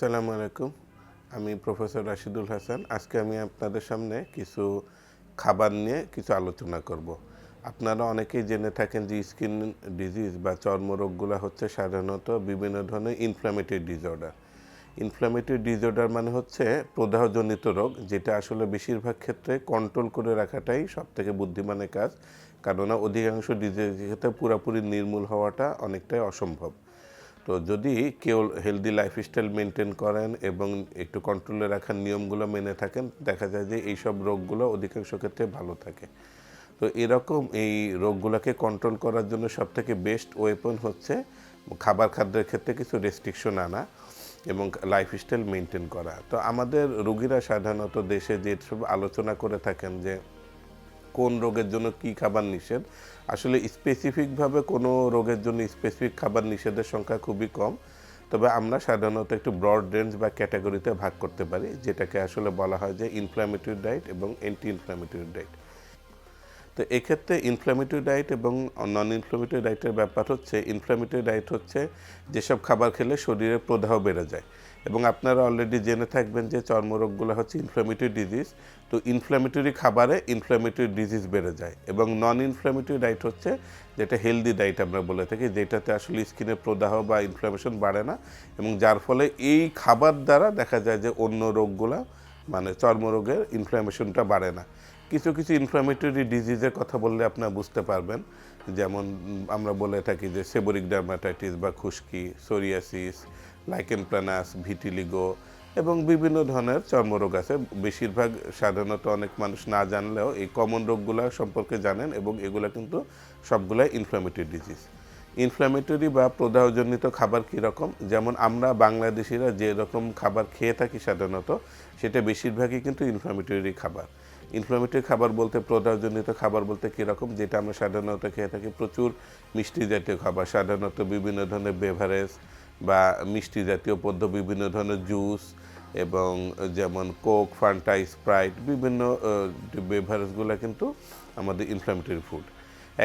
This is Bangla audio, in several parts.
আসসালামু আলাইকুম। আমি প্রফেসর রাশিদুল হাসান। আজকে আমি আপনাদের সামনে কিছু খাবার নিয়ে কিছু আলোচনা করব। আপনারা অনেকেই জেনে থাকেন যে স্কিন ডিজিজ বা চর্মরোগগুলো হচ্ছে সাধারণত বিভিন্ন ধরনের ইনফ্ল্যামেটরি ডিসঅর্ডার ইনফ্ল্যামেটরি ডিসঅর্ডার মানে হচ্ছে প্রদাহজনিত রোগ, যেটা আসলে বেশিরভাগ ক্ষেত্রে কন্ট্রোল করে রাখাটাই সব থেকে বুদ্ধিমানের কাজ। কেননা অধিকাংশ ডিজিজের ক্ষেত্রে পুরোপুরি নির্মূল হওয়াটা অনেকটাই অসম্ভব। তো যদি কেউ হেলদি লাইফস্টাইল মেনটেন করেন এবং একটু কন্ট্রোলে রাখার নিয়মগুলো মেনে থাকেন, দেখা যায় যে এইসব রোগগুলো অধিকাংশ ক্ষেত্রে ভালো থাকে। তো এরকম এই রোগগুলোকে কন্ট্রোল করার জন্য সবথেকে বেস্ট ওয়েপন হচ্ছে খাবার খাদ্যের ক্ষেত্রে কিছু রেস্ট্রিকশন আনা এবং লাইফস্টাইল মেনটেন করা। তো আমাদের রোগীরা সাধারণত দেশে যেসব আলোচনা করে থাকেন যে কোন রোগের জন্য কি খাবার নিষেধ? আসলে স্পেসিফিকভাবে কোনো রোগের জন্য স্পেসিফিক খাবার নিষেধের সংখ্যা খুবই কম। তবে আমরা সাধারণত একটু ব্রড রেঞ্জ বা ক্যাটাগরিতে ভাগ করতে পারি, যেটাকে আসলে বলা হয় যে ইনফ্ল্যামেটরি ডায়েট এবং অ্যান্টি ইনফ্ল্যামেটরি ডায়েট তো এক্ষেত্রে ইনফ্ল্যামেটরি ডায়েট এবং নন ইনফ্ল্যামেটরি ডায়েটের ব্যাপার হচ্ছে ইনফ্ল্যামেটরি ডায়েট হচ্ছে যেসব খাবার খেলে শরীরে প্রদাহ বেড়ে যায়। এবং আপনারা অলরেডি জেনে থাকবেন যে চর্মরোগগুলো হচ্ছে ইনফ্ল্যামেটরি ডিজিজ তো ইনফ্ল্যামেটরি খাবারে ইনফ্ল্যামেটরি ডিজিজ বেড়ে যায়। এবং নন ইনফ্ল্যামেটরি ডায়েট হচ্ছে যেটা হেলদি ডায়েট আমরা বলে থাকি, যেটাতে আসলে স্কিনের প্রদাহ বা ইনফ্ল্যামেশন বাড়ে না। এবং যার ফলে এই খাবার দ্বারা দেখা যায় যে অন্য রোগগুলো মানে চর্মরোগের ইনফ্ল্যামেশনটা বাড়ে না। কিছু কিছু ইনফ্ল্যামেটরি ডিজিজের কথা বললে আপনারা বুঝতে পারবেন। যেমন আমরা বলে থাকি যে সেবরিক ডার্মাটাইটিস বা খুশকি সোরিয়াসিস লাইকেন প্লানাস ভিটিলিগো এবং বিভিন্ন ধরনের চর্মরোগ আছে। বেশিরভাগ সাধারণত অনেক মানুষ না জানলেও এই কমন রোগগুলো সম্পর্কে জানেন এবং এগুলো কিন্তু সবগুলাই ইনফ্ল্যামেটরি ডিজিজ ইনফ্ল্যামেটরি বা প্রদাহজনিত খাবার কীরকম যেমন আমরা বাংলাদেশিরা যে রকম খাবার খেয়ে থাকি সাধারণত, সেটা বেশিরভাগই কিন্তু ইনফ্ল্যামেটরি খাবার। ইনফ্ল্যামেটরি খাবার বলতে প্রদাহজনিত খাবার বলতে কীরকম যেটা আমরা সাধারণত খেয়ে থাকি প্রচুর মিষ্টি জাতীয় খাবার, সাধারণত বিভিন্ন ধরনের বেভারেজ বা মিষ্টি জাতীয় পদ্য, বিভিন্ন ধরনের জুস এবং যেমন কোক ফান্টা স্প্রাইট বিভিন্ন বেভারেজগুলো কিন্তু আমাদের ইনফ্ল্যামেটরি ফুড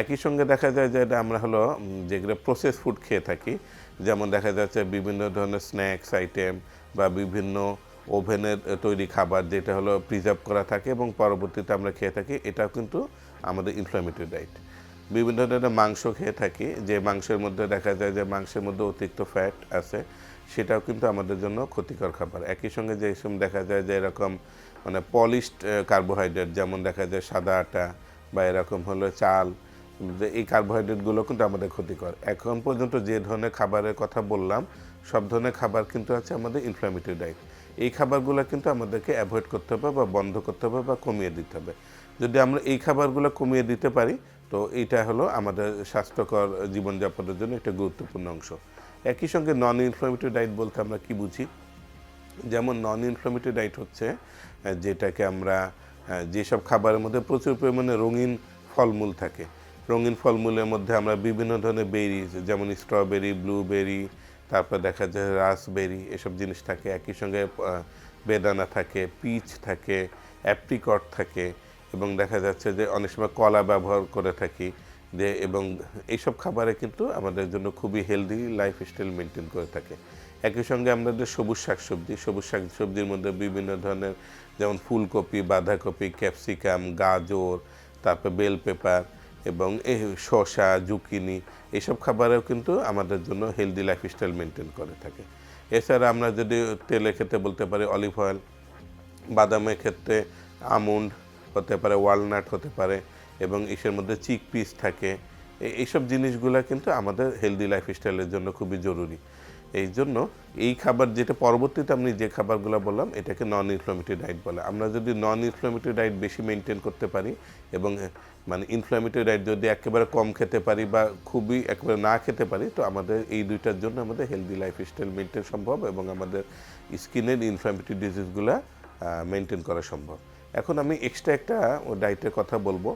একই সঙ্গে দেখা যায় যে আমরা হলো যেগুলো প্রসেস ফুড খেয়ে থাকি, যেমন দেখা যাচ্ছে বিভিন্ন ধরনের স্ন্যাক্স আইটেম বা বিভিন্ন ওভেনের তৈরি খাবার যেটা হলো প্রিজার্ভ করা থাকে এবং পরবর্তীতে আমরা খেয়ে থাকি, এটাও কিন্তু আমাদের ইনফ্ল্যামেটরি ডায়েট বিভিন্ন ধরনের মাংস খেয়ে থাকি, যে মাংসের মধ্যে দেখা যায় যে মাংসের মধ্যে অতিরিক্ত ফ্যাট আছে, সেটাও কিন্তু আমাদের জন্য ক্ষতিকর খাবার। একই সঙ্গে যে সময় দেখা যায় যে এরকম মানে পলিশড কার্বোহাইড্রেট যেমন দেখা যায় সাদা আটা বা এরকম হলো চাল, যে এই কার্বোহাইড্রেটগুলো কিন্তু আমাদের ক্ষতিকর। এখন পর্যন্ত যে ধরনের খাবারের কথা বললাম, সব ধরনের খাবার কিন্তু আছে আমাদের ইনফ্ল্যামেটরি ডায়েট এই খাবারগুলো কিন্তু আমাদেরকে অ্যাভয়েড করতে হবে বা বন্ধ করতে হবে বা কমিয়ে দিতে হবে। যদি আমরা এই খাবারগুলো কমিয়ে দিতে পারি, তো এইটা হলো আমাদের স্বাস্থ্যকর জীবনযাপনের জন্য একটা গুরুত্বপূর্ণ অংশ। একই সঙ্গে নন ইনফ্ল্যামেটরি ডায়েট বলতে আমরা কি বুঝি? যেমন নন ইনফ্লামেটরি ডায়েট হচ্ছে যেটাকে আমরা যেসব খাবারের মধ্যে প্রচুর পরিমাণে রঙিন ফলমূল থাকে। রঙিন ফলমূলের মধ্যে আমরা বিভিন্ন ধরনের বেরিজ যেমন স্ট্রবেরি ব্লুবেরি তারপর দেখা যায় রাসবেরি, এসব জিনিস থাকে। একই সঙ্গে বেদানা থাকে, পিচ থাকে, অ্যাপ্রিকট থাকে এবং দেখা যাচ্ছে যে অনেক সময় কলা ব্যবহার করে থাকি যে এবং এইসব খাবারে কিন্তু আমাদের জন্য খুবই হেলদি লাইফস্টাইল মেনটেন করে থাকে। একই সঙ্গে আমাদের সবুজ শাকসবজি, সবুজ শাকসবজির মধ্যে বিভিন্ন ধরনের যেমন ফুলকপি, বাঁধাকপি, ক্যাপসিকাম, গাজর, তারপর বেল পেপার এবং এই শসা, জুকিনি এইসব খাবারেও কিন্তু আমাদের জন্য হেলদি লাইফস্টাইল মেনটেন করে থাকে। এছাড়া আমরা যদি তেলের ক্ষেত্রে বলতে পারি অলিভ অয়েল বাদামের ক্ষেত্রে আমন্ড হতে পারে ওয়ালনাট হতে পারে এবং এসের মধ্যে চিক পিস থাকে এইসব জিনিসগুলো কিন্তু আমাদের হেলদি লাইফস্টাইলের জন্য খুবই জরুরি। এই জন্য এই খাবার যেটা পরবর্তীতে আমি যে খাবারগুলো বললাম, এটাকে নন ইনফ্লামেটরি ডায়েট বলে। আমরা যদি নন ইনফ্লামেটরি ডায়েট বেশি মেনটেন করতে পারি এবং মানে ইনফ্লামেটরি ডায়েট যদি একেবারে কম খেতে পারি বা খুবই একেবারে না খেতে পারি, তো আমাদের এই দুইটার জন্য আমাদের হেলদি লাইফস্টাইল মেনটেন সম্ভব এবং আমাদের স্কিনের ইনফ্লামেটরি ডিজিজগুলো মেনটেন করা সম্ভব। এখন আমি এক্সট্রা একটা ডায়েটের কথা বলব,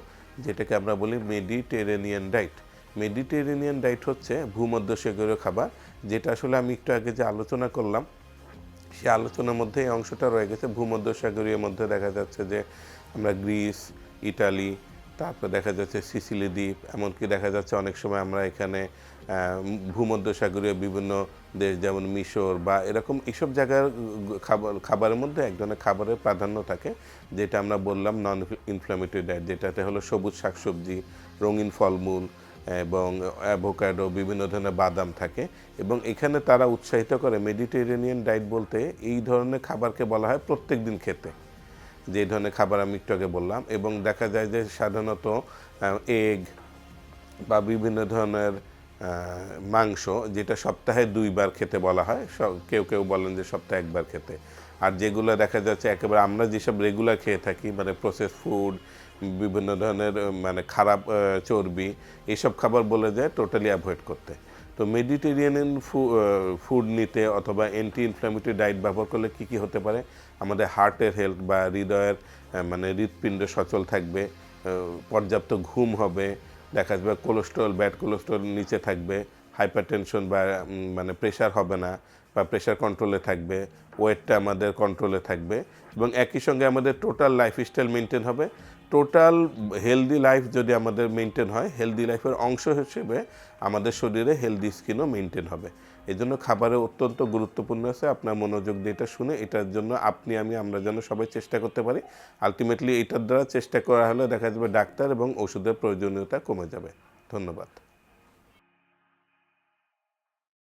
যেটাকে আমরা বলি মেডিটেরেনিয়ান ডায়েট মেডিটেরেনিয়ান ডায়েট হচ্ছে ভূমধ্যসাগরীয় খাবার, যেটা আসলে আমি একটু আগে যে আলোচনা করলাম, সে আলোচনার মধ্যে এই অংশটা রয়ে গেছে। ভূমধ্যসাগরীয় মধ্যে দেখা যাচ্ছে যে আমরা গ্রিস, ইটালি, তারপর দেখা যাচ্ছে সিসিলি দ্বীপ, এমনকি দেখা যাচ্ছে অনেক সময় আমরা এখানে ভূমধ্যসাগরীয় বিভিন্ন দেশ যেমন মিশর বা এরকম এইসব জায়গার খাবার, খাবারের মধ্যে এক ধরনের খাবারের প্রাধান্য থাকে, যেটা আমরা বললাম নন ইনফ্লামেটরি ডায়েট যেটাতে হলো সবুজ শাকসবজি, রঙিন ফলমূল এবং অ্যাভোকাডো বিভিন্ন ধরনের বাদাম থাকে। এবং এখানে তারা উৎসাহিত করে মেডিটেরেনিয়ান ডায়েট বলতে এই ধরনের খাবারকে বলা হয় প্রত্যেক দিন খেতে। যে ধরনের খাবার আমি একটু আগে বললাম এবং দেখা যায় যে সাধারণত এগ বা বিভিন্ন ধরনের মাংস যেটা সপ্তাহে দুইবার খেতে বলা হয় কেউ কেউ বলেন যে সপ্তাহে একবার খেতে। আর যেগুলো দেখা যাচ্ছে একেবারে আমরা যেসব রেগুলার খেয়ে থাকি মানে প্রসেস ফুড বিভিন্ন ধরনের মানে খারাপ চর্বি এইসব খাবার বলে যায় টোটালি অ্যাভয়েড করতে। তো মেডিটেরিয়ান ফুড নিতে অথবা অ্যান্টি ইনফ্ল্যামেটরি ডায়েট ব্যবহার করলে কি কি হতে পারে? আমাদের হার্টের হেলথ বা হৃদয়ের মানে হৃৎপিণ্ড সচল থাকবে পর্যাপ্ত ঘুম হবে, দেখা যাবে কোলেস্ট্রল ব্যাড কোলেস্ট্রল নিচে থাকবে হাইপারটেনশন বা মানে প্রেশার হবে না বা প্রেশার কন্ট্রোলে থাকবে ওয়েটটা আমাদের কন্ট্রোলে থাকবে এবং একই সঙ্গে আমাদের টোটাল লাইফস্টাইল মেনটেন হবে। টোটাল হেলদি লাইফ যদি আমাদের মেনটেন হয় হেলদি লাইফের অংশ হিসেবে আমাদের শরীরে হেলদি স্কিনও মেনটেন হবে। এই জন্য খাবারে অত্যন্ত গুরুত্বপূর্ণ আছে, আপনার মনোযোগ দিয়ে এটা শুনে, এটার জন্য আপনি, আমি, আমরা যেন সবাই চেষ্টা করতে পারি। আলটিমেটলি এটার দ্বারা চেষ্টা করা হলে দেখা যাবে ডাক্তার এবং ওষুধের প্রয়োজনীয়তা কমে যাবে। ধন্যবাদ।